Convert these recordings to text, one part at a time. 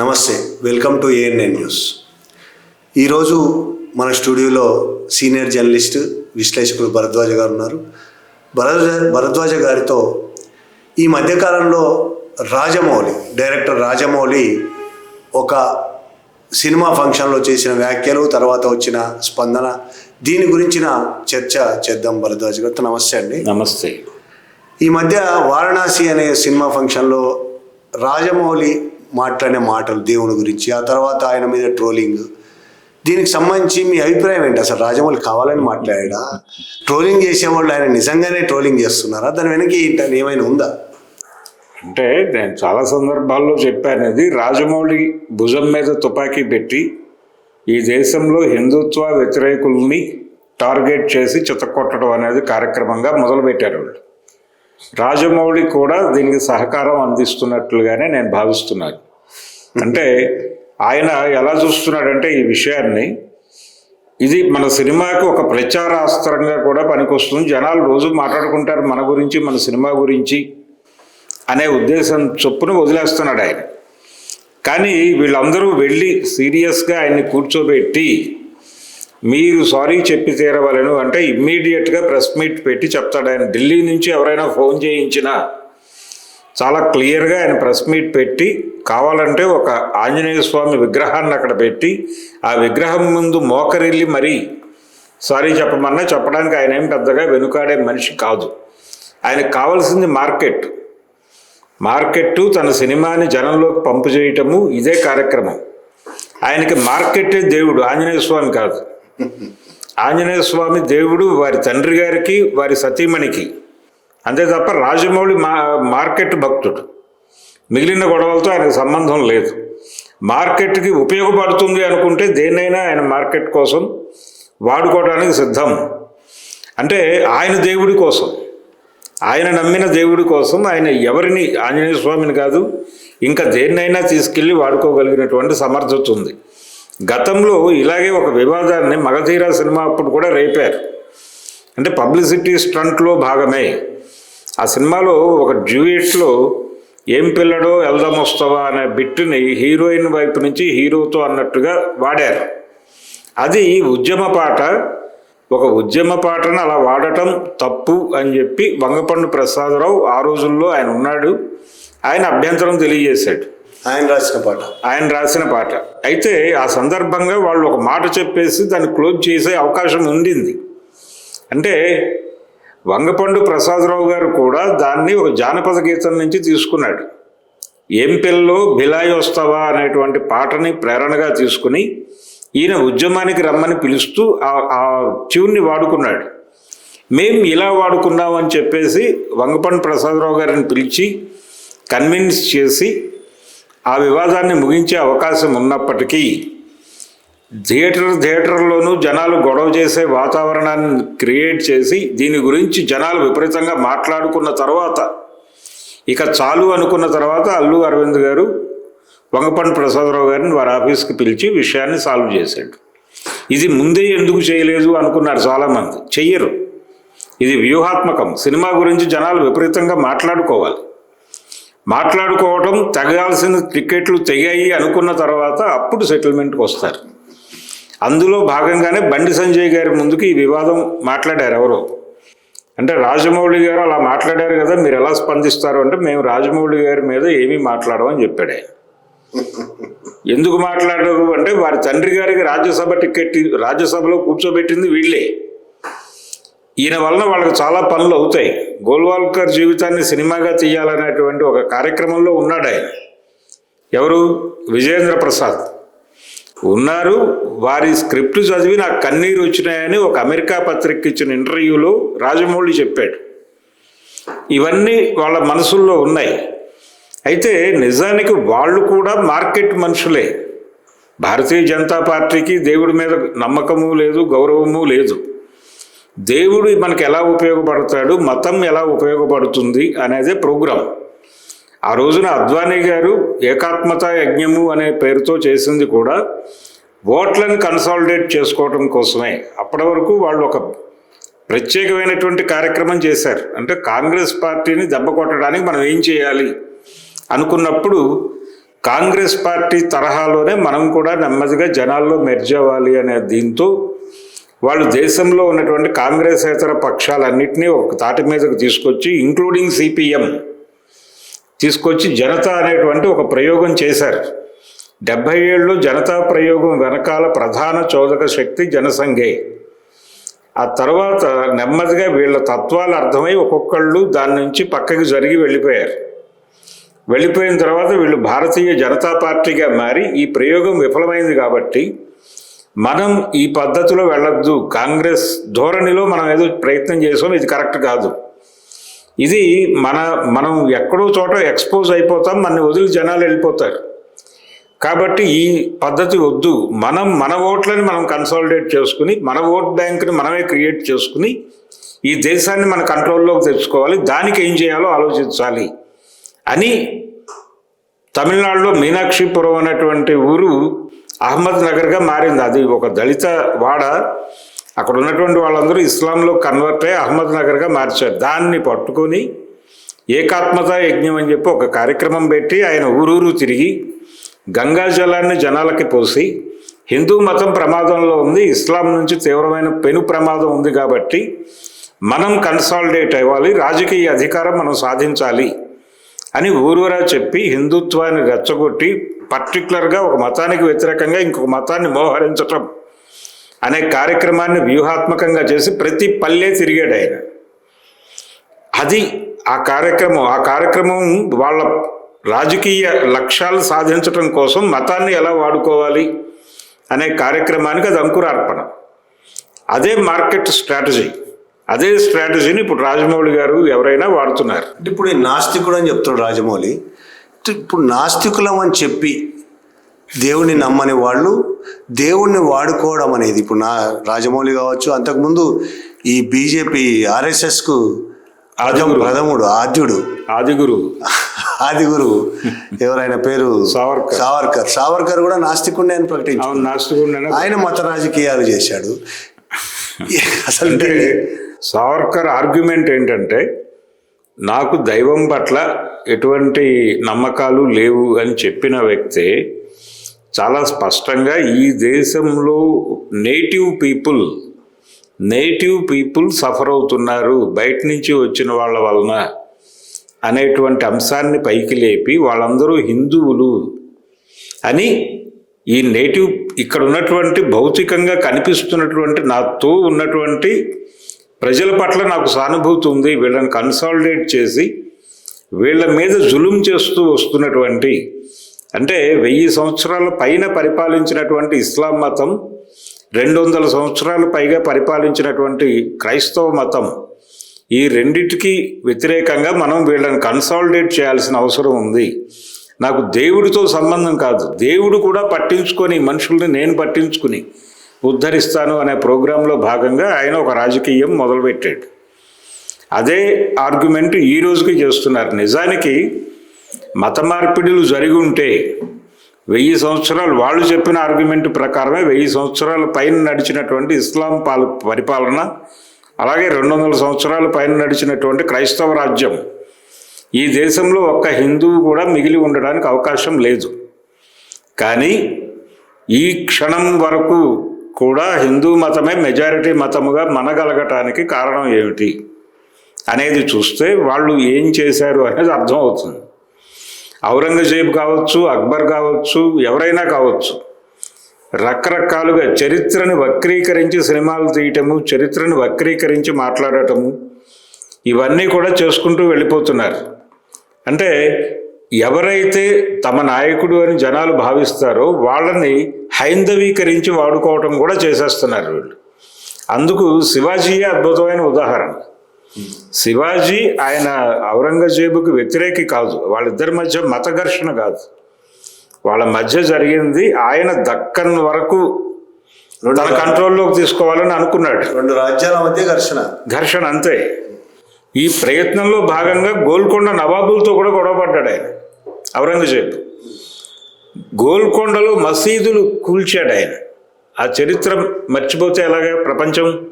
నమస్తే welcome to ANN news. ఈరోజు మన స్టూడియోలో సీనియర్ జర్నలిస్ట్ విశ్లేషకులు భరద్వాజ గారు ఉన్నారు. భరద్వాజ భరద్వాజ గారితో ఈ మధ్యకాలంలో రాజమౌళి డైరెక్టర్ రాజమౌళి ఒక సినిమా ఫంక్షన్లో చేసిన వ్యాఖ్యలు తర్వాత వచ్చిన స్పందన దీని గురించిన చర్చ చేద్దాం భరద్వాజ గారితో. నమస్తే అండి. నమస్తే. ఈ మధ్య వారణాసి అనే సినిమా ఫంక్షన్లో రాజమౌళి మాట్లాడే మాటలు దేవుని గురించి ఆ తర్వాత ఆయన మీద ట్రోలింగ్. దీనికి సంబంధించి మీ అభిప్రాయం ఏంటి? అసలు రాజమౌళి కావాలని మాట్లాడా? ట్రోలింగ్ చేసేవాళ్ళు ఆయన నిజంగానే ట్రోలింగ్ చేస్తున్నారా? దాని వెనక ఏంటని ఏమైనా ఉందా? అంటే నేను చాలా సందర్భాల్లో చెప్పాను ఇది రాజమౌళి భుజం మీద తుపాకీ పెట్టి ఈ దేశంలో హిందుత్వ వ్యతిరేకుల్ని టార్గెట్ చేసి చితకొట్టడం అనేది కార్యక్రమంగా మొదలుపెట్టారు వాళ్ళు. రాజమౌళి కూడా దీనికి సహకారం అందిస్తున్నట్లుగానే నేను భావిస్తున్నాను. అంటే ఆయన ఎలా చూస్తున్నాడంటే ఈ విషయాన్ని ఇది మన సినిమాకి ఒక ప్రచారాస్త్రంగా కూడా పనికొస్తుంది. జనాలు రోజు మాట్లాడుకుంటారు మన గురించి మన సినిమా గురించి అనే ఉద్దేశం చొప్పున వదిలేస్తున్నాడు ఆయన. కానీ వీళ్ళందరూ వెళ్ళి సీరియస్గా ఆయన్ని కూర్చోబెట్టి మీరు సారీ చెప్పి తీరవలను అంటే ఇమ్మీడియట్గా ప్రెస్ మీట్ పెట్టి చెప్తాడు ఆయన. ఢిల్లీ నుంచి ఎవరైనా ఫోన్ చేయించినా చాలా క్లియర్గా ఆయన ప్రెస్ మీట్ పెట్టి కావాలంటే ఒక ఆంజనేయ స్వామి విగ్రహాన్ని అక్కడ పెట్టి ఆ విగ్రహం ముందు మోకరిల్లి మరీ సారీ చెప్పమన్నా చెప్పడానికి ఆయన ఏం పెద్దగా వెనుకాడే మనిషి కాదు. ఆయనకు కావాల్సింది మార్కెట్. మార్కెట్ తన సినిమాని జనంలోకి పంపు చేయటము ఇదే కార్యక్రమం. ఆయనకి మార్కెటే దేవుడు ఆంజనేయ స్వామి కాదు. ఆంజనేయ స్వామి దేవుడు వారి తండ్రి గారికి వారి సతీమణికి. అంతే తప్ప రాజమౌళి మా మార్కెట్ భక్తుడు. మిగిలిన గొడవలతో ఆయనకు సంబంధం లేదు. మార్కెట్కి ఉపయోగపడుతుంది అనుకుంటే దేన్నైనా ఆయన మార్కెట్ కోసం వాడుకోవడానికి సిద్ధం. అంటే ఆయన దేవుడి కోసం. ఆయన నమ్మిన దేవుడి కోసం ఆయన ఎవరిని ఆంజనేయ స్వామిని కాదు ఇంకా దేన్నైనా తీసుకెళ్ళి వాడుకోగలిగినటువంటి సమర్థత ఉంది. గతంలో ఇలాగే ఒక వివాదాన్ని మగధీర సినిమా అప్పుడు కూడా రేపారు. అంటే పబ్లిసిటీ స్టంట్లో భాగమే. ఆ సినిమాలో ఒక డ్యూయెట్లో ఏం పిల్లడో వెళ్దాం వస్తావా అనే బిట్టుని హీరోయిన్ వైపు నుంచి హీరోతో అన్నట్టుగా వాడారు. అది ఉద్యమ పాట ఒక ఉద్యమ పాటను అలా వాడటం తప్పు అని చెప్పి వంగపండు ప్రసాదరావు ఆ రోజుల్లో ఆయన ఉన్నాడు. ఆయన అభ్యంతరం తెలియజేశాడు. ఆయన రాసిన పాట. ఆయన రాసిన పాట. అయితే ఆ సందర్భంగా వాళ్ళు ఒక మాట చెప్పేసి దాన్ని క్లోజ్ చేసే అవకాశం ఉండింది. అంటే వంగపండు ప్రసాదరావు గారు కూడా దాన్ని ఒక జానపద గీతం నుంచి తీసుకున్నాడు. ఏం పిల్లలో బిలాయి వస్తావా అనేటువంటి పాటని ప్రేరణగా తీసుకుని ఈయన ఉద్యమానికి రమ్మని పిలుస్తూ ఆ- ఆ ట్యూన్ని వాడుకున్నాడు. మేము ఇలా వాడుకున్నామని చెప్పేసి వంగపండు ప్రసాదరావు గారిని పిలిచి కన్విన్స్ చేసి ఆ వివాదాన్ని ముగించే అవకాశం ఉన్నప్పటికీ థియేటర్ థియేటర్లోనూ జనాలు గొడవ చేసే వాతావరణాన్ని క్రియేట్ చేసి దీని గురించి జనాలు విపరీతంగా మాట్లాడుకున్న తర్వాత ఇక చాలు అనుకున్న తర్వాత అల్లు అరవింద్ గారు వంగపండు ప్రసాదరావు గారిని వారి ఆఫీస్కి పిలిచి విషయాన్ని సాల్వ్ చేశాడు. ఇది ముందే ఎందుకు చేయలేదు అనుకున్నారు చాలామంది. చెయ్యరు. ఇది వ్యూహాత్మకం. సినిమా గురించి జనాలు విపరీతంగా మాట్లాడుకోవాలి. మాట్లాడుకోవటం తెగాల్సిన టికెట్లు తెగాయి అనుకున్న తర్వాత అప్పుడు సెటిల్మెంట్కి వస్తారు. అందులో భాగంగానే బండి సంజయ్ గారి ముందుకు ఈ వివాదం మాట్లాడారు ఎవరు. అంటే రాజమౌళి గారు అలా మాట్లాడారు కదా మీరు ఎలా స్పందిస్తారు అంటే మేము రాజమౌళి గారి మీద ఏమీ మాట్లాడమని చెప్పాడు ఎందుకు మాట్లాడరు అంటే వారి తండ్రి గారికి రాజ్యసభ టికెట్ రాజ్యసభలో కూర్చోబెట్టింది వీళ్ళే. ఈయన వలన వాళ్ళకి చాలా పనులు అవుతాయి. గోల్వాల్కర్ జీవితాన్ని సినిమాగా తీయాలనేటువంటి ఒక కార్యక్రమంలో ఉన్నాడు ఆయన. ఎవరు? విజయేంద్ర ప్రసాద్. ఉన్నారు. వారి స్క్రిప్ట్ చదివి నాకు కన్నీరు వచ్చినాయని ఒక అమెరికా పత్రిక ఇచ్చిన ఇంటర్వ్యూలో రాజమౌళి చెప్పాడు. ఇవన్నీ వాళ్ళ మనసుల్లో ఉన్నాయి. అయితే నిజానికి వాళ్ళు కూడా మార్కెట్ మనుషులే. భారతీయ జనతా పార్టీకి దేవుడి మీద నమ్మకము లేదు గౌరవము లేదు. దేవుడు మనకు ఎలా ఉపయోగపడతాడు మతం ఎలా ఉపయోగపడుతుంది అనేదే ప్రోగ్రాం. ఆ రోజున అద్వానీ గారు ఏకాత్మత యజ్ఞము అనే పేరుతో చేసింది కూడా ఓట్లను కన్సాలిడేట్ చేసుకోవటం కోసమే. అప్పటి వరకు వాళ్ళు ఒక ప్రత్యేకమైనటువంటి కార్యక్రమం చేశారు. అంటే కాంగ్రెస్ పార్టీని దెబ్బ కొట్టడానికి మనం ఏం చేయాలి అనుకున్నప్పుడు కాంగ్రెస్ పార్టీ తరహాలోనే మనం కూడా నెమ్మదిగా జనాల్లో మెర్జ్ అవ్వాలి అనే దీంతో వాళ్ళు దేశంలో ఉన్నటువంటి కాంగ్రెస్ ఇతర పక్షాలన్నింటినీ ఒక తాటి మీదకు తీసుకొచ్చి ఇంక్లూడింగ్ సిపిఎం తీసుకొచ్చి జనతా అనేటువంటి ఒక ప్రయోగం చేశారు. డెబ్భై ఏళ్ళు జనతా ప్రయోగం వెనకాల ప్రధాన చోదక శక్తి జనసంఘే. ఆ తర్వాత నెమ్మదిగా వీళ్ళ తత్వాలు అర్థమై ఒక్కొక్కళ్ళు దాని నుంచి పక్కకి జరిగి వెళ్ళిపోయారు. వెళ్ళిపోయిన తర్వాత వీళ్ళు భారతీయ జనతా పార్టీగా మారి ఈ ప్రయోగం విఫలమైంది కాబట్టి మనం ఈ పద్ధతిలో వెళ్ళొద్దు. కాంగ్రెస్ ధోరణిలో మనం ఏదో ప్రయత్నం చేసాం ఇది కరెక్ట్ కాదు. ఇది మన మనం ఎక్కడో చోట ఎక్స్పోజ్ అయిపోతాం మన వదిలి జనాలు వెళ్ళిపోతారు. కాబట్టి ఈ పద్ధతి వద్దు. మనం మన ఓట్లని మనం కన్సాలిడేట్ చేసుకుని మన ఓట్ బ్యాంక్ని మనమే క్రియేట్ చేసుకుని ఈ దేశాన్ని మన కంట్రోల్లోకి తెచ్చుకోవాలి. దానికి ఏం చేయాలో ఆలోచించాలి. అని తమిళనాడులో మీనాక్షిపురం అనేటువంటి ఊరు అహ్మద్ నగర్గా మారింది. అది ఒక దళిత వాడ. అక్కడ ఉన్నటువంటి వాళ్ళందరూ ఇస్లాంలో కన్వర్ట్ అయ్యి అహ్మద్ నగర్గా మార్చారు. దాన్ని పట్టుకొని ఏకాత్మత యజ్ఞం అని చెప్పి ఒక కార్యక్రమం పెట్టి ఆయన ఊరూరు తిరిగి గంగా జలాన్ని జనాలకి పోసి హిందూ మతం ప్రమాదంలో ఉంది. ఇస్లాం నుంచి తీవ్రమైన పెను ప్రమాదం ఉంది కాబట్టి మనం కన్సాలిడేట్ అవ్వాలి. రాజకీయ అధికారం మనం సాధించాలి అని ఊరూరా చెప్పి హిందుత్వాన్ని రెచ్చగొట్టి పర్టికులర్గా ఒక మతానికి వ్యతిరేకంగా ఇంకొక మతాన్ని మోహరించటం అనే కార్యక్రమాన్ని వ్యూహాత్మకంగా చేసి ప్రతి పల్లె తిరిగాడు ఆయన. అది ఆ కార్యక్రమం ఆ కార్యక్రమం వాళ్ళ రాజకీయ లక్ష్యాలు సాధించటం కోసం మతాన్ని ఎలా వాడుకోవాలి అనే కార్యక్రమానికి అది అంకురార్పణ. అదే మార్కెట్ స్ట్రాటజీ అదే స్ట్రాటజీని ఇప్పుడు రాజమౌళి గారు ఎవరైనా వాడుతున్నారు. అంటే ఇప్పుడు ఈ నాస్తికుడు అని చెప్తున్నాడు రాజమౌళి. ఇప్పుడు నాస్తికులం అని చెప్పి దేవుణ్ణి నమ్మని వాళ్ళు దేవుణ్ణి వాడుకోవడం అనేది ఇప్పుడు నా రాజమౌళి కావచ్చు అంతకుముందు ఈ బీజేపీ ఆర్ఎస్ఎస్కు ఆదిగురు. ప్రథముడు ఆద్యుడు. ఆది గురువు ఆది గురువు ఎవరైనా పేరు? సావర్కర్. సావర్కర్. సావర్కర్ కూడా నాస్తికుడిని అని ప్రకటించాడు నాస్తికుడు ఆయన మత రాజకీయాలు చేశాడు. అసలు సావర్కర్ ఆర్గ్యుమెంట్ ఏంటంటే నాకు దైవం పట్ల ఎటువంటి నమ్మకాలు లేవు అని చెప్పిన వ్యక్తే చాలా స్పష్టంగా ఈ దేశంలో native people native people suffer అవుతున్నారు. బయట నుంచి వచ్చిన వాళ్ళ వలన అనేటువంటి అంశాన్ని పైకి లేపి వాళ్ళందరూ హిందువులు అని ఈ నేటివ్ ఇక్కడ ఉన్నటువంటి భౌతికంగా కనిపిస్తున్నటువంటి నాతో ఉన్నటువంటి ప్రజల పట్ల నాకు సానుభూతి ఉంది. వీళ్ళని కన్సాలిడేట్ చేసి వీళ్ళ మీద జులుం చేస్తూ వస్తున్నటువంటి అంటే వెయ్యి సంవత్సరాల పైన పరిపాలించినటువంటి ఇస్లాం మతం రెండు వందల సంవత్సరాలు పైగా పరిపాలించినటువంటి క్రైస్తవ మతం ఈ రెండిటికి వ్యతిరేకంగా మనం వీళ్ళని కన్సాలిడేట్ చేయాల్సిన అవసరం ఉంది. నాకు దేవుడితో సంబంధం కాదు. దేవుడు కూడా పట్టించుకొని మనుషుల్ని నేను పట్టించుకుని ఉద్ధరిస్తాను అనే ప్రోగ్రాంలో భాగంగా ఆయన ఒక రాజకీయం మొదలుపెట్టాడు. అదే ఆర్గ్యుమెంట్ ఈ రోజుకి చేస్తున్నారు. నిజానికి మత మార్పిడులు జరిగి ఉంటే వెయ్యి సంవత్సరాలు వాళ్ళు చెప్పిన ఆర్గ్యుమెంట్ ప్రకారమే వెయ్యి సంవత్సరాల పైన నడిచినటువంటి ఇస్లాం పాల పరిపాలన అలాగే రెండు వందల సంవత్సరాల పైన నడిచినటువంటి క్రైస్తవ రాజ్యం. ఈ దేశంలో ఒక్క హిందువు కూడా మిగిలి ఉండడానికి అవకాశం లేదు. కానీ ఈ క్షణం వరకు కూడా హిందూ మతమే మెజారిటీ మతముగా మనగలగటానికి కారణం ఏమిటి? అనేది చూస్తే వాళ్ళు ఏం చేశారు అనేది అర్థమవుతుంది ఔరంగజేబ్ కావచ్చు అక్బర్ కావచ్చు ఎవరైనా కావచ్చు రకరకాలుగా చరిత్రను వక్రీకరించి సినిమాలు తీయటము చరిత్రను వక్రీకరించి మాట్లాడటము ఇవన్నీ కూడా చేసుకుంటూ వెళ్ళిపోతున్నారు. అంటే ఎవరైతే తమ నాయకుడు అని జనాలు భావిస్తారో వాళ్ళని హైందవీకరించి వాడుకోవటం కూడా చేసేస్తున్నారు వీళ్ళు. అందుకు శివాజీయే అద్భుతమైన ఉదాహరణ. శివాజీ ఆయన ఔరంగజేబుకి వ్యతిరేకి కాదు. వాళ్ళిద్దరి మధ్య మత ఘర్షణ కాదు. వాళ్ళ మధ్య జరిగింది ఆయన దక్కన్ వరకు తన కంట్రోల్లోకి తీసుకోవాలని అనుకున్నాడు. రెండు రాజ్యాల మధ్య ఘర్షణ. ఘర్షణ అంతే. ఈ ప్రయత్నంలో భాగంగా గోల్కొండ నవాబులతో కూడా గొడవపడ్డాడు ఆయన ఔరంగజేబు. గోల్కొండలో మసీదులు కూల్చాడు ఆయన. ఆ చరిత్ర మర్చిపోతే ఎలాగా ప్రపంచం?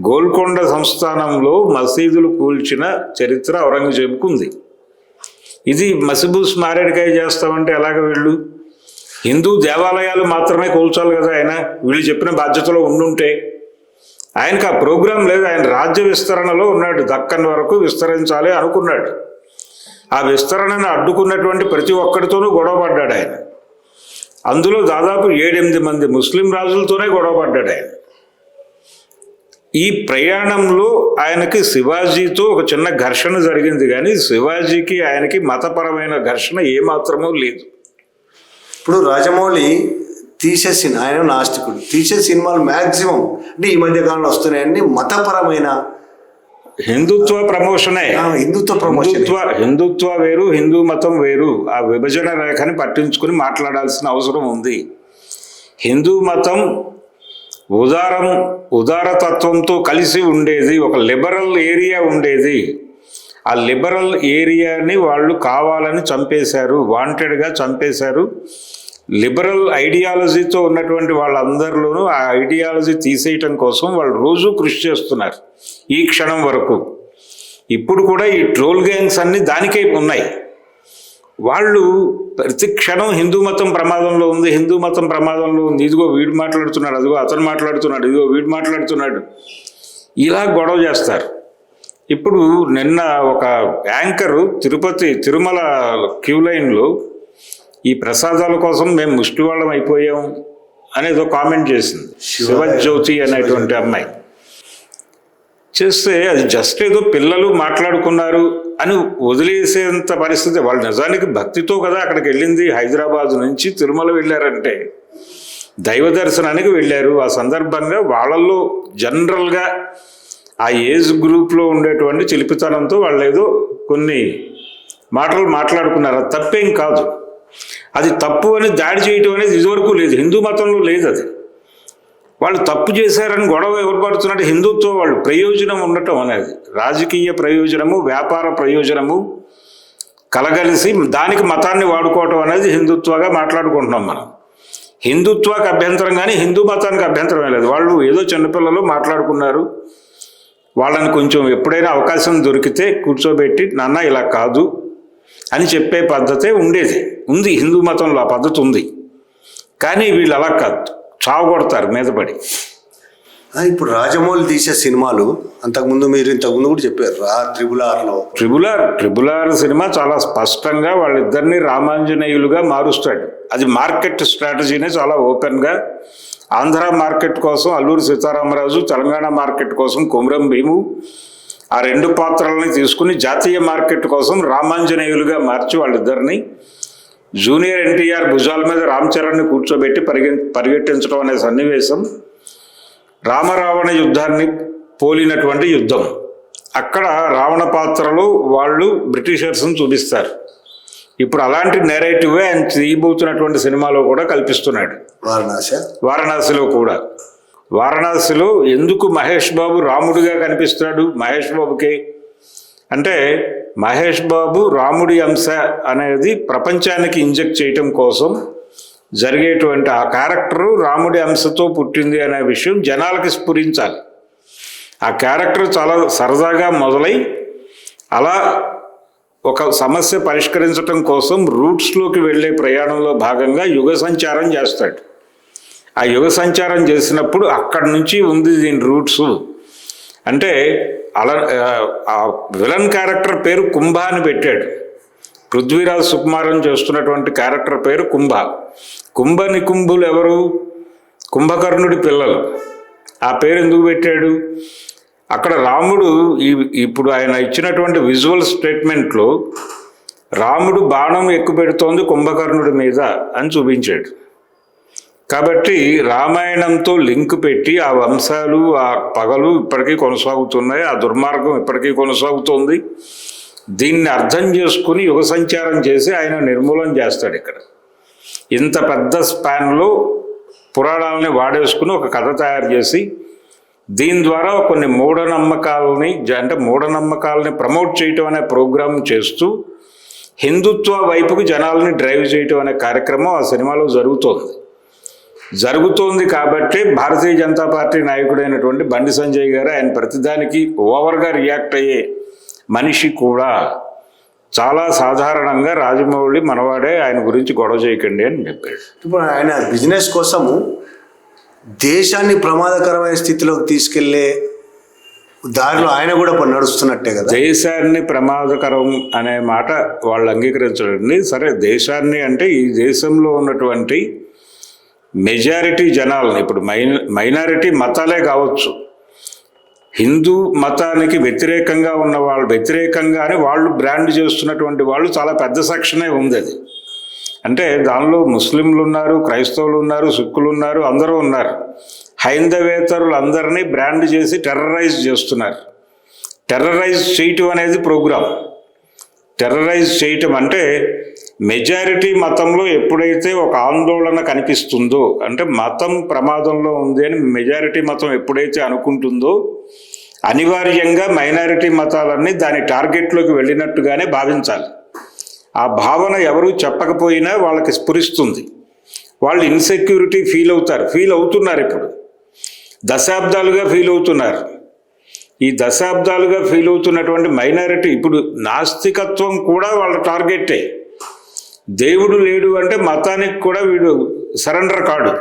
గోల్కొండ సంస్థానంలో మసీదులు కూల్చిన చరిత్ర ఔరంగజేబుకు ఉంది. ఇది మసిబూస్ మారేడికాయ చేస్తామంటే ఎలాగ వీళ్ళు? హిందూ దేవాలయాలు మాత్రమే కూల్చాలి కదా ఆయన? వీళ్ళు చెప్పిన బాధ్యతలో ఉండుంటే. ఆయనకు ఆ ప్రోగ్రాం లేదు ఆయన రాజ్య విస్తరణలో ఉన్నాడు దక్కన్ వరకు విస్తరించాలి అనుకున్నాడు. ఆ విస్తరణను అడ్డుకున్నటువంటి ప్రతి ఒక్కరితోనూ గొడవపడ్డాడు ఆయన. అందులో దాదాపు ఏడెనిమిది మంది ముస్లిం రాజులతోనే గొడవపడ్డాడు ఆయన. ఈ ప్రయాణంలో ఆయనకి శివాజీతో ఒక చిన్న ఘర్షణ జరిగింది కానీ శివాజీకి ఆయనకి మతపరమైన ఘర్షణ ఏమాత్రమూ లేదు. ఇప్పుడు రాజమౌళి తీసే సినిమా ఆయన నాస్తికుడు తీసే సినిమాలు మ్యాక్సిమం అంటే ఈ మధ్య కాలంలో వస్తున్నాయన్ని మతపరమైన హిందుత్వ ప్రమోషనే. హిందుత్వ ప్రమోషన్. హిందుత్వ హిందుత్వ వేరు హిందూ మతం వేరు. ఆ విభజన రేఖని పట్టించుకుని మాట్లాడాల్సిన అవసరం ఉంది. హిందూ మతం ఉదారం ఉదారతత్వంతో కలిసి ఉండేది ఒక లిబరల్ ఏరియా ఉండేది. ఆ లిబరల్ ఏరియాని వాళ్ళు కావాలని చంపేశారు వాంటెడ్గా చంపేశారు. లిబరల్ ఐడియాలజీతో ఉన్నటువంటి వాళ్ళందరిలోనూ ఆ ఐడియాలజీ తీసేయటం కోసం వాళ్ళు రోజు కృషి చేస్తున్నారు ఈ క్షణం వరకు. ఇప్పుడు కూడా ఈ ట్రోల్ గ్యాంగ్స్ అన్నీ దానికే ఉన్నాయి. వాళ్ళు ప్రతి క్షణం హిందూ మతం ప్రమాదంలో ఉంది హిందూ మతం ప్రమాదంలో ఉంది. ఇదిగో వీడు మాట్లాడుతున్నాడు అదిగో అతను మాట్లాడుతున్నాడు ఇదిగో వీడు మాట్లాడుతున్నాడు. ఇలా గొడవ చేస్తారు. ఇప్పుడు నిన్న ఒక యాంకరు తిరుపతి తిరుమల క్యూ లైన్లో ఈ ప్రసాదాల కోసం మేము ముష్టి వాళ్ళం అయిపోయాం అనేదో కామెంట్ చేసింది. శివజ్యోతి. అనేటువంటి అమ్మాయి. చేస్తే అది జస్ట్ ఏదో పిల్లలు మాట్లాడుకున్నారు అని వదిలేసేంత పరిస్థితి వాళ్ళు నిజానికి భక్తితో కదా అక్కడికి వెళ్ళింది హైదరాబాద్ నుంచి తిరుమల వెళ్ళారంటే. దైవ దర్శనానికి వెళ్ళారు. ఆ సందర్భంగా వాళ్ళల్లో జనరల్గా ఆ ఏజ్ గ్రూప్లో ఉండేటువంటి చిలిపితనంతో వాళ్ళు ఏదో కొన్ని మాటలు మాట్లాడుకున్నారు. తప్పేం కాదు. అది తప్పు అని దాడి చేయటం అనేది ఇదివరకు లేదు. హిందూ మతంలో లేదు అది. వాళ్ళు తప్పు చేశారని గొడవ ఎవరు పడుతున్నట్టు హిందుత్వం వాళ్ళు ప్రయోజనం ఉండటం అనేది రాజకీయ ప్రయోజనము వ్యాపార ప్రయోజనము కలగలిసి దానికి మతాన్ని వాడుకోవటం అనేది హిందుత్వగా మాట్లాడుకుంటున్నాం మనం. హిందుత్వానికి అభ్యంతరం కానీ హిందూ మతానికి అభ్యంతరం లేదు. వాళ్ళు ఏదో చిన్నపిల్లలు మాట్లాడుకున్నారు. వాళ్ళని కొంచెం ఎప్పుడైనా అవకాశం దొరికితే కూర్చోబెట్టి నాన్న ఇలా కాదు అని చెప్పే పద్ధతే ఉండేది. ఉంది హిందూ మతంలో ఆ పద్ధతి ఉంది. కానీ వీళ్ళు అలా కాదు. చావు కొడతారు మీద పడి ఇప్పుడు రాజమౌళి తీసే సినిమాలు అంతకుముందు మీరు ఇంతకుముందు కూడా చెప్పారు రా త్రిబుల్ ఆర్లో ట్రిబులార్ ట్రిబులార్ సినిమా చాలా స్పష్టంగా వాళ్ళిద్దరిని రామాంజనేయులుగా మారుస్తాడు. అది మార్కెట్ స్ట్రాటజీనే చాలా ఓపెన్గా. ఆంధ్ర మార్కెట్ కోసం అల్లూరి సీతారామరాజు తెలంగాణ మార్కెట్ కోసం కుమరం భీము ఆ రెండు పాత్రలని తీసుకుని జాతీయ మార్కెట్ కోసం రామాంజనేయులుగా మార్చి వాళ్ళిద్దరిని జూనియర్ ఎన్టీఆర్ భుజాల మీద రామ్ చరణ్ని కూర్చోబెట్టి పరిగె పరిగెట్టించడం అనే సన్నివేశం రామరావణ యుద్ధాన్ని పోలినటువంటి యుద్ధం. అక్కడ రావణ పాత్రలో వాళ్ళు బ్రిటిషర్స్ని చూపిస్తారు. ఇప్పుడు అలాంటి నెరేటివే ఆయన తీయబోతున్నటువంటి సినిమాలో కూడా కల్పిస్తున్నాడు. వారణాసి? వారణాసిలో కూడా. వారణాసిలో ఎందుకు మహేష్ బాబు రాముడిగా కనిపిస్తాడు మహేష్ బాబుకి అంటే మహేష్ బాబు రాముడి అంశ అనేది ప్రపంచానికి ఇంజెక్ట్ చేయటం కోసం జరిగేటువంటి ఆ క్యారెక్టరు రాముడి అంశతో పుట్టింది అనే విషయం జనాలకి స్ఫురించాలి. ఆ క్యారెక్టర్ చాలా సరదాగా మొదలై అలా ఒక సమస్య పరిష్కరించడం కోసం రూట్స్లోకి వెళ్ళే ప్రయాణంలో భాగంగా యుగ సంచారం చేస్తాడు. ఆ యుగ సంచారం చేసినప్పుడు అక్కడి నుంచి ఉంది దీని రూట్స్. అంటే అలా ఆ, విలన్ క్యారెక్టర్ పేరు కుంభ అని పెట్టాడు. పృథ్వీరాజ్ సుకుమారం చేస్తున్నటువంటి క్యారెక్టర్ పేరు కుంభ. కుంభ నికుంభులు ఎవరు? కుంభకర్ణుడి పిల్లలు. ఆ పేరు ఎందుకు పెట్టాడు? అక్కడ రాముడు ఈ ఇప్పుడు ఆయన ఇచ్చినటువంటి విజువల్ స్టేట్మెంట్లో రాముడు బాణం ఎక్కుపెడుతోంది కుంభకర్ణుడి మీద అని చూపించాడు. కాబట్టి రామాయణంతో లింక్ పెట్టి ఆ వంశాలు ఆ పగలు ఇప్పటికీ కొనసాగుతున్నాయి ఆ దుర్మార్గం ఇప్పటికీ కొనసాగుతోంది. దీన్ని అర్థం చేసుకుని యుగ సంచారం చేసి ఆయన నిర్మూలన చేస్తాడు ఇక్కడ. ఇంత పెద్ద స్పాన్లో పురాణాలని వాడేసుకుని ఒక కథ తయారు చేసి దీని ద్వారా కొన్ని మూఢనమ్మకాలని అంటే మూఢనమ్మకాలని ప్రమోట్ చేయటం అనే ప్రోగ్రాం చేస్తూ హిందుత్వ వైపుకు జనాలని డ్రైవ్ చేయటం అనే కార్యక్రమం ఆ సినిమాలో జరుగుతోంది. జరుగుతోంది కాబట్టి భారతీయ జనతా పార్టీ నాయకుడైనటువంటి బండి సంజయ్ గారు ఆయన ప్రతిదానికి ఓవర్గా రియాక్ట్ అయ్యే మనిషి కూడా చాలా సాధారణంగా రాజమౌళి మనవాడే ఆయన గురించి గొడవ చేయకండి అని చెప్పాడు. ఇప్పుడు ఆయన బిజినెస్ కోసము దేశాన్ని ప్రమాదకరమైన స్థితిలోకి తీసుకెళ్ళే దారిలో ఆయన కూడా నడుస్తున్నట్టే కదా? దేశాన్ని ప్రమాదకరం అనే మాట వాళ్ళు అంగీకరించడండి. సరే దేశాన్ని అంటే ఈ దేశంలో ఉన్నటువంటి మెజారిటీ జనాలని ఇప్పుడు మైనారిటీ మతాలే కావచ్చు. హిందూ మతానికి వ్యతిరేకంగా ఉన్న వాళ్ళు వ్యతిరేకంగానే వాళ్ళు బ్రాండ్ చేస్తున్నటువంటి వాళ్ళు చాలా పెద్ద సెక్షనే ఉంది అది. అంటే దానిలో ముస్లింలు ఉన్నారు క్రైస్తవులు ఉన్నారు సిక్కులు ఉన్నారు అందరూ ఉన్నారు. హైందవేతరులు అందరినీ బ్రాండ్ చేసి టెర్రరైజ్ చేస్తున్నారు. టెర్రరైజ్ చేయటం అనేది ప్రోగ్రాం టెర్రరైజ్ చేయటం అంటే మెజారిటీ మతంలో ఎప్పుడైతే ఒక ఆందోళన కనిపిస్తుందో అంటే మతం ప్రమాదంలో ఉంది అని మెజారిటీ మతం ఎప్పుడైతే అనుకుంటుందో అనివార్యంగా మైనారిటీ మతాలన్నీ దాని టార్గెట్లోకి వెళ్ళినట్టుగానే భావించాలి. ఆ భావన ఎవరు చెప్పకపోయినా వాళ్ళకి స్ఫురిస్తుంది. వాళ్ళు ఇన్సెక్యూరిటీ ఫీల్ అవుతారు. ఫీల్ అవుతున్నారు ఇప్పుడు. దశాబ్దాలుగా ఫీల్ అవుతున్నారు. ఈ దశాబ్దాలుగా ఫీల్ అవుతున్నటువంటి మైనారిటీ ఇప్పుడు నాస్తికత్వం కూడా వాళ్ళ టార్గెటే. దేవుడు లేడు అంటే మతానికి కూడా వీడు సరెండర్ కాడు.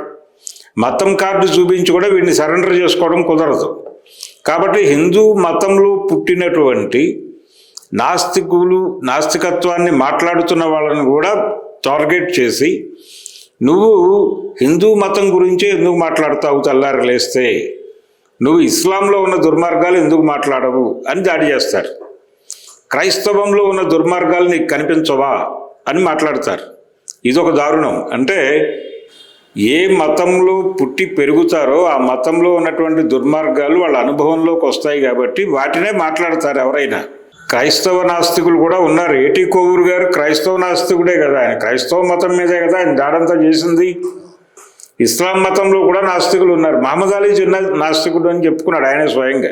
మతం కార్డు చూపించి కూడా వీడిని సరెండర్ చేసుకోవడం కుదరదు. కాబట్టి హిందూ మతంలో పుట్టినటువంటి నాస్తికులు నాస్తికత్వాన్ని మాట్లాడుతున్న వాళ్ళని కూడా టార్గెట్ చేసి నువ్వు హిందూ మతం గురించే ఎందుకు మాట్లాడతావు తెల్లారి లేస్తే? నువ్వు ఇస్లాంలో ఉన్న దుర్మార్గాలు ఎందుకు మాట్లాడవు? అని దాడి చేస్తారు. క్రైస్తవంలో ఉన్న దుర్మార్గాలు నీకు కనిపించవా? అని మాట్లాడతారు. ఇదొక దారుణం. అంటే ఏ మతంలో పుట్టి పెరుగుతారో ఆ మతంలో ఉన్నటువంటి దుర్మార్గాలు వాళ్ళ అనుభవంలోకి వస్తాయి కాబట్టి వాటినే మాట్లాడతారు ఎవరైనా. క్రైస్తవ నాస్తికులు కూడా ఉన్నారు. ఏటి కోవూరు గారు క్రైస్తవ నాస్తికుడే కదా ఆయన. క్రైస్తవ మతం మీదే కదా ఆయన దాడంతా చేసింది. ఇస్లాం మతంలో కూడా నాస్తికులు ఉన్నారు. మహమ్మద్ అలీ చిన్న నాస్తికుడు అని చెప్పుకున్నాడు ఆయన స్వయంగా.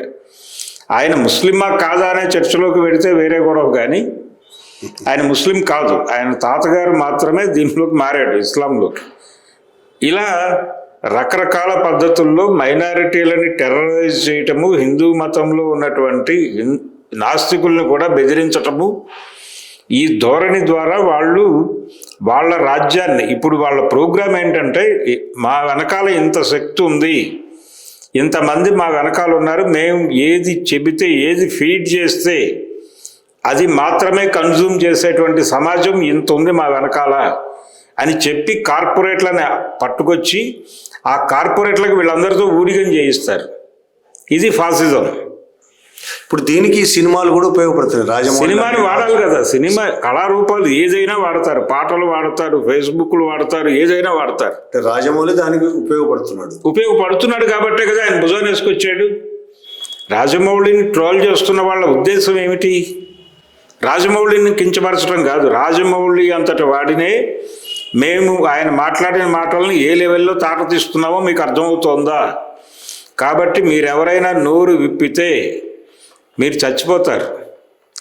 ఆయన ముస్లిమా కాదా అనే చర్చలోకి వెడితే వేరే గొడవ కానీ ఆయన ముస్లిం కాదు. ఆయన తాతగారు మాత్రమే దీంట్లోకి మారాడు ఇస్లాంలో ఇలా రకరకాల పద్ధతుల్లో మైనారిటీలని టెర్రరైజ్ చేయటము హిందూ మతంలో ఉన్నటువంటి నాస్తికుల్ని కూడా బెదిరించటము ఈ ధోరణి ద్వారా వాళ్ళు వాళ్ళ రాజ్యాన్ని ఇప్పుడు వాళ్ళ ప్రోగ్రాం ఏంటంటే మా వెనకాల ఇంత శక్తి ఉంది ఇంతమంది మా వెనకాల ఉన్నారు మేము ఏది చెబితే ఏది ఫీడ్ చేస్తే అది మాత్రమే కన్జ్యూమ్ చేసేటువంటి సమాజం ఇంత ఉంది మా వెనకాల అని చెప్పి కార్పొరేట్లని పట్టుకొచ్చి ఆ కార్పొరేట్లకు వీళ్ళందరితో ఊడిగం చేయిస్తారు. ఇది ఫాసిజం. ఇప్పుడు దీనికి సినిమాలు కూడా ఉపయోగపడుతున్నాయి. రాజమౌళి సినిమాని వాడాలి కదా. సినిమా కళారూపాలు ఏదైనా వాడతారు. పాటలు వాడతారు. ఫేస్బుక్లు వాడతారు. ఏదైనా వాడతారు. రాజమౌళి దానికి ఉపయోగపడుతున్నాడు. ఉపయోగపడుతున్నాడు కాబట్టే కదా ఆయన భుజాన్ని వేసుకొచ్చాడు. రాజమౌళిని ట్రోల్ చేస్తున్న వాళ్ళ ఉద్దేశం ఏమిటి? రాజమౌళిని కించపరచడం కాదు. రాజమౌళి అంతటి వాడినే మేము ఆయన మాట్లాడిన మాటలను ఏ లెవెల్లో తాకతీస్తున్నామో మీకు అర్థమవుతోందా? కాబట్టి మీరెవరైనా నోరు విప్పితే మీరు చచ్చిపోతారు.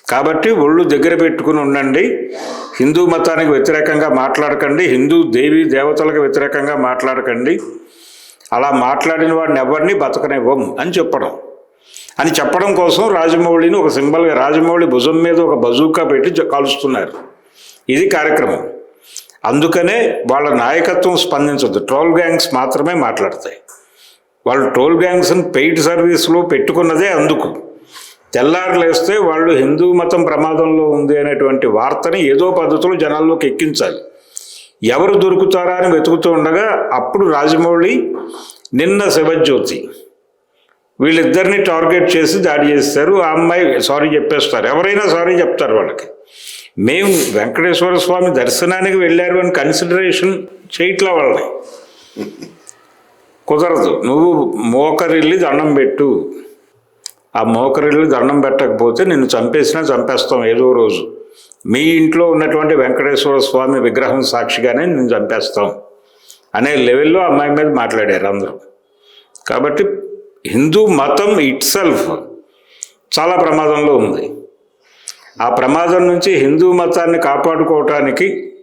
కాబట్టి ఒళ్ళు దగ్గర పెట్టుకుని ఉండండి. హిందూ మతానికి వ్యతిరేకంగా మాట్లాడకండి. హిందూ దేవి దేవతలకు వ్యతిరేకంగా మాట్లాడకండి. అలా మాట్లాడిన వాడిని ఎవరిని బతకనివ్వం అని చెప్పడం. అని చెప్పడం కోసం రాజమౌళిని ఒక సింబల్గా రాజమౌళి భుజం మీద ఒక బజూకా పెట్టి కాలుస్తున్నారు. ఇది కార్యక్రమం. అందుకనే వాళ్ళ నాయకత్వం స్పందించదు ట్రోల్ గ్యాంగ్స్ మాత్రమే మాట్లాడతాయి. వాళ్ళు టోల్ గ్యాంగ్స్ని పెయిడ్ సర్వీస్లో పెట్టుకున్నదే అందుకు. తెల్లారులేస్తే వాళ్ళు హిందూ మతం ప్రమాదంలో ఉంది అనేటువంటి వార్తని ఏదో పద్ధతిలో జనాల్లోకి ఎక్కించాలి. ఎవరు దొరుకుతారా అని వెతుకుతూ ఉండగా అప్పుడు రాజమౌళి నిన్న శివజ్యోతి వీళ్ళిద్దరిని టార్గెట్ చేసి దాడి చేస్తారు. ఆ అమ్మాయి సారీ చెప్పేస్తారు. ఎవరైనా సారీ చెప్తారు వాళ్ళకి. మేము వెంకటేశ్వర స్వామి దర్శనానికి వెళ్ళారు అని కన్సిడరేషన్ చేయట్లా వాళ్ళని. కుదరదు. నువ్వు మోకరిల్లి దండం పెట్టు. ఆ మోకరిల్లి దండం పెట్టకపోతే నిన్ను చంపేసినా చంపేస్తాం ఏదో రోజు. మీ ఇంట్లో ఉన్నటువంటి వెంకటేశ్వర స్వామి విగ్రహం సాక్షిగానే నేను చంపేస్తాం. అనే లెవెల్లో అమ్మాయి మీద మాట్లాడారు అందరూ. కాబట్టి హిందూ మతం ఇట్ సెల్ఫ్ చాలా ప్రమాదంలో ఉంది. ఆ ప్రమాదం నుంచి హిందూ మతాన్ని కాపాడుకోవటానికి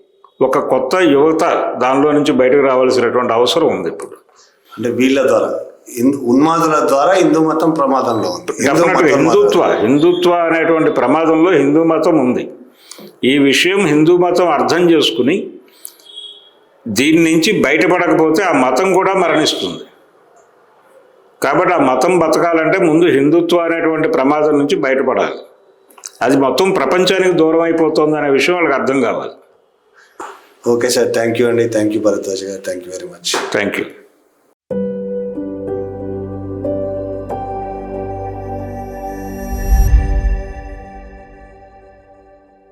ఒక కొత్త యువత దానిలో నుంచి బయటకు రావాల్సినటువంటి అవసరం ఉంది ఇప్పుడు. అంటే వీళ్ళ ద్వారా హిందూ- ఉన్మాదుల ద్వారా హిందూ మతం ప్రమాదంలో ఉంది. హిందుత్వ హిందుత్వ అనేటువంటి ప్రమాదంలో హిందూ మతం ఉంది. ఈ విషయం హిందూ మతం అర్థం చేసుకుని దీని నుంచి బయటపడకపోతే ఆ మతం కూడా మరణిస్తుంది. కాబట్టి ఆ మతం బతకాలంటే ముందు హిందుత్వం అనేటువంటి ప్రమాదం నుంచి బయటపడాలి. అది మొత్తం ప్రపంచానికి దూరం అయిపోతుంది అనే విషయం వాళ్ళకి అర్థం కావాలి. ఓకే సార్ థ్యాంక్ యూ అండి. థ్యాంక్ యూ భరద్వాజ్ గారు. Thank you very much. Thank you